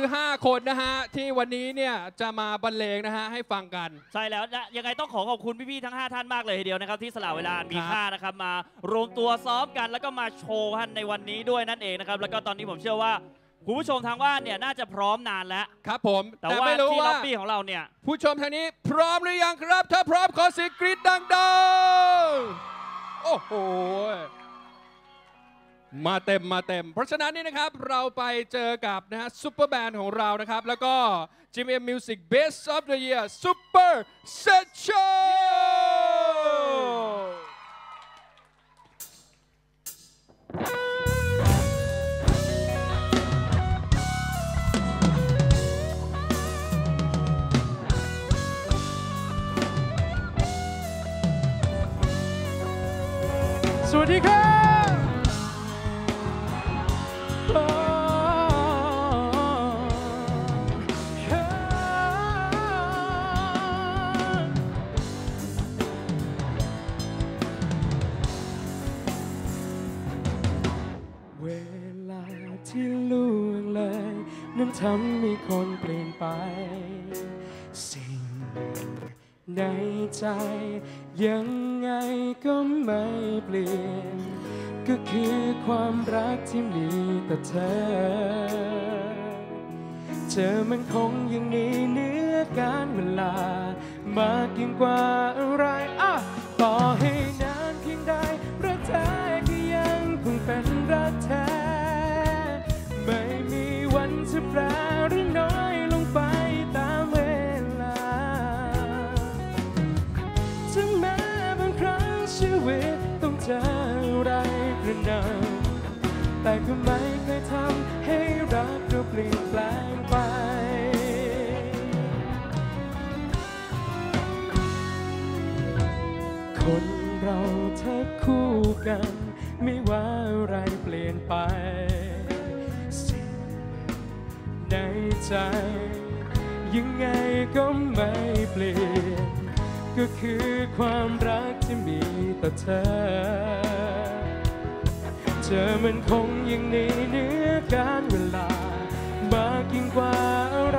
แหละครับคือ 5 คนนะฮะ ที่วันนี้เนี่ยจะมาบรรเลงนะฮะ ให้ฟังกัน ใช่แล้วนะยังไงต้องขอขอบคุณพี่ๆทั้ง 5 ท่านมากเลยทีเดียวนะครับ ที่สละเวลาอันมีครับค่านะครับ มารวมตัวซ้อมกันแล้วก็มาโชว์กันในวันนี้ด้วยนั่นเองนะครับ แล้วก็ตอนนี้ผมเชื่อว่าคุณผู้ชมทางบ้านเนี่ยน่าจะพร้อมนานแล้ว ครับผม แต่แต่ว่าไม่รู้ที่ล็ว่า อบบี้ของเราเนี่ย ผู้ชมทางนี้พร้อมหรือยังครับ ถ้าพร้อมขอเสียงกรี๊ดดังๆ โอ้โห มาเต็มมาเต็ม เพราะฉะนั้นนี่นะครับเราไปเจอกับนะฮะซูเปอร์แบนด์ของเรานะครับ แล้วก็ GMM Music Best of the Year Super Set Show สวัสดีครับ ในใจ ยังไงก็ไม่เปลี่ยน ก็คือความรักที่มีต่อเธอ เธอมันคงยังนีเนื้อการเวลามากยิ่งกว่าอะไรอะต่อให้ ก็ไม่เคยทำให้รักเราเปลี่ยนแปลงไป คนเราถ้าคู่กัน ไม่ว่าอะไรเปลี่ยนไป สิ่งในใจ ยังไงก็ไม่เปลี่ยน ก็คือความรักที่มีต่อเธอ ธอมันคงยังในีเนื้อการเวลามากยิ่งกว่าอะไร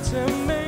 ก็จ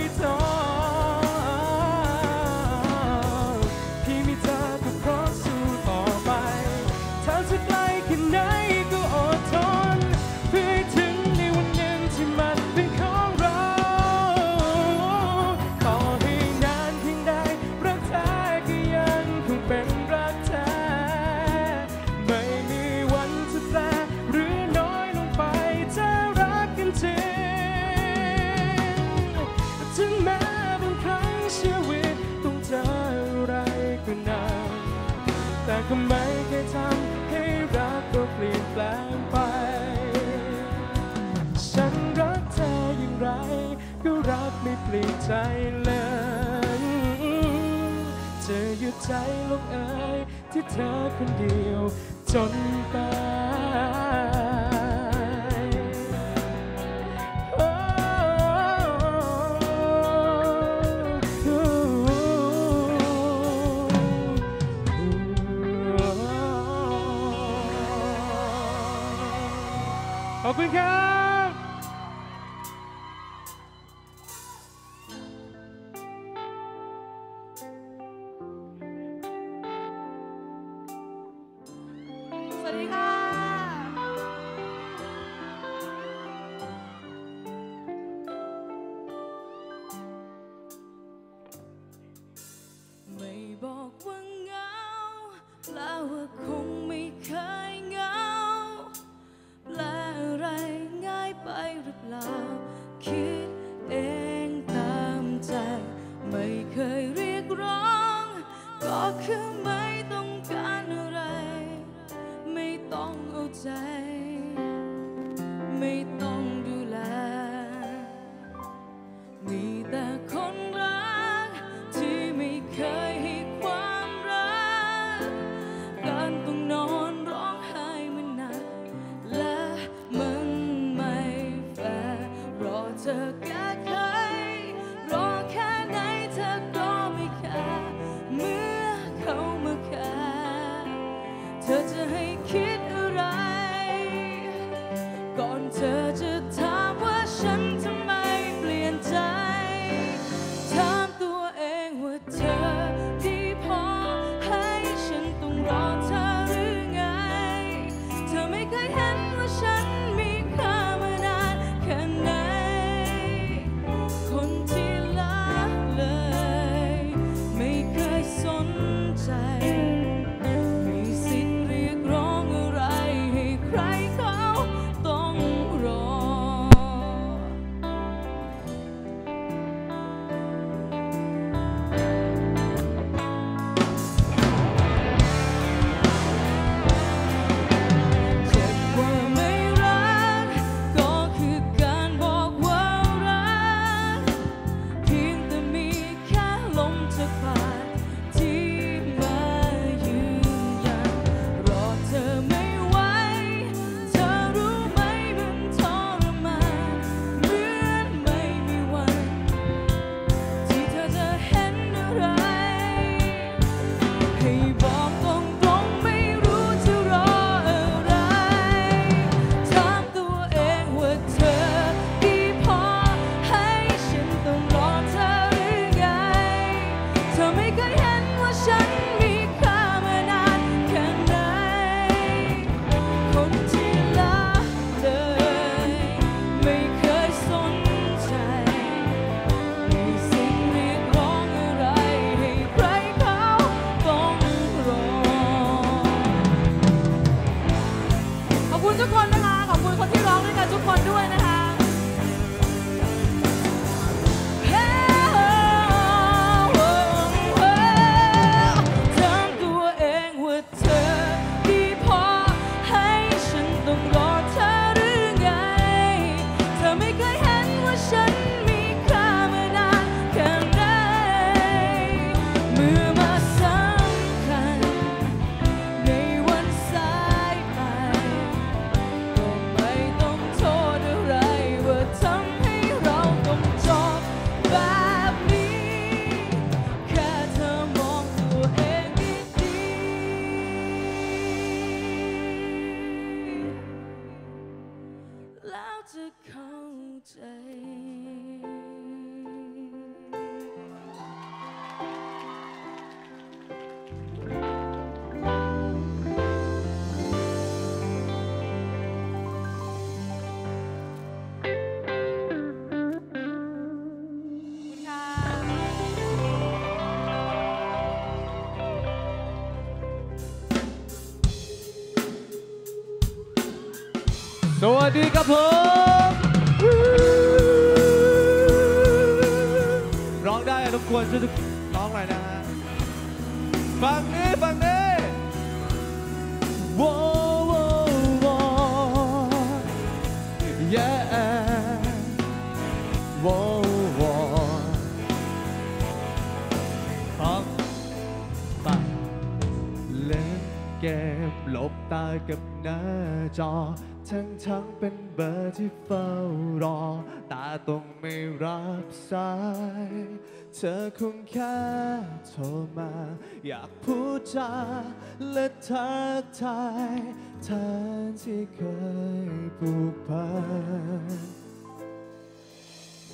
ใจลงเอ่ยที่เธอคนเดียวจนตายโอ้ขอบคุณครับ ด้วยกันทุกคนด้วยนะ สวัสดีครับผมร้องได้รบกวนช่วยร้องหน่อยนะฮะฟังนี้ฟังนี้ว้าวว้าวว้าว yeah ว้าวว้าวฟังไปเล่นเกมหลบตากับหน้าจอ ทั้งทั้งเป็นเบอร์ที่เฝ้ารอ ตาต้องไม่รับสาย เธอคงแค่โทรมา อยากพูดจาและทักทายแทนที่เคยผูกพัน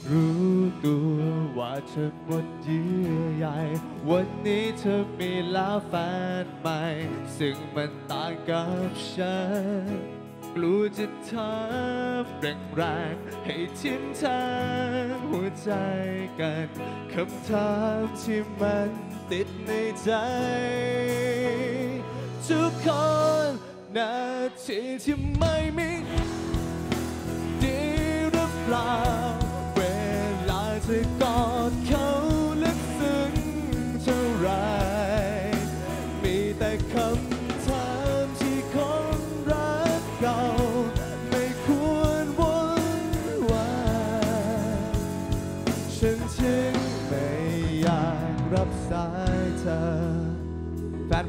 รู้ตัวว่าเธอหมดเยื่อใยวันนี้เธอมีแล้วแฟนใหม่ ซึ่งมันต่างกับฉัน กลัวจะทำแรงแรงให้ทิ้มทางหัวใจกันคำถามที่มันติดในใจ ทุกคนนาทีที่ไม่มีดีหรือเปล่า เวลาจะกอดเขา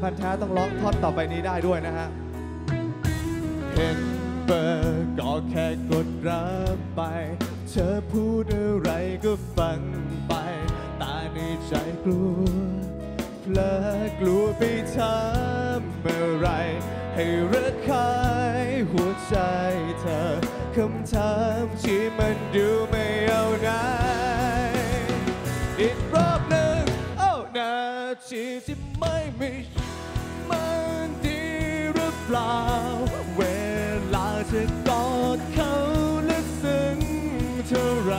พันธ์แท้ต้องร้องท่อนต่อไปนี้ได้ด้วยนะฮะเห็นเบอร์ก็แค่กดรับไป เธอพูดอะไรก็ฟังไป ตาในใจกลัวเพลอกลัวไปทำเมื่อไร ให้ระคายหัวใจเธอคำถามที่มันดูไม่เอาไหน ปล่า เวลาจะกอดเขาลึกซึ้งเท่าไร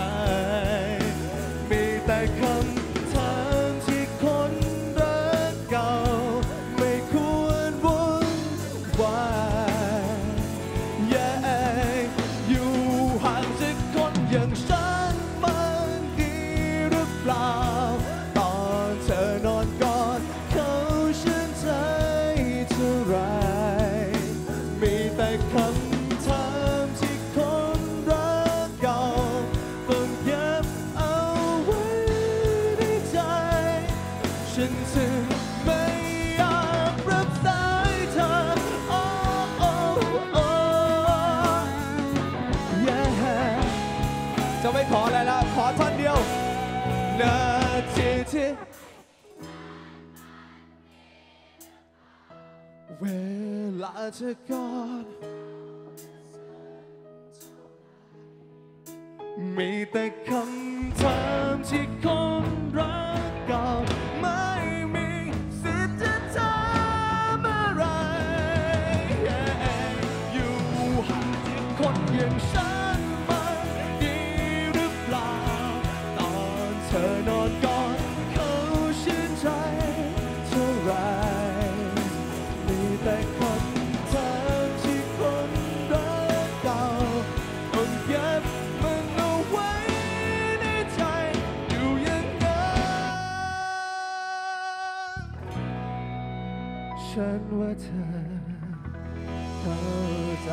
มีแต่คำถามที่คนรักเก่า ไม่ควรวุ่นวายแย่อยู่ห่างจากคนอย่างฉันมันดีหรือเปล่า นาทีที่เวลาเธอกอดมีแต่คำ ฉันว่าเธอเข้าใจ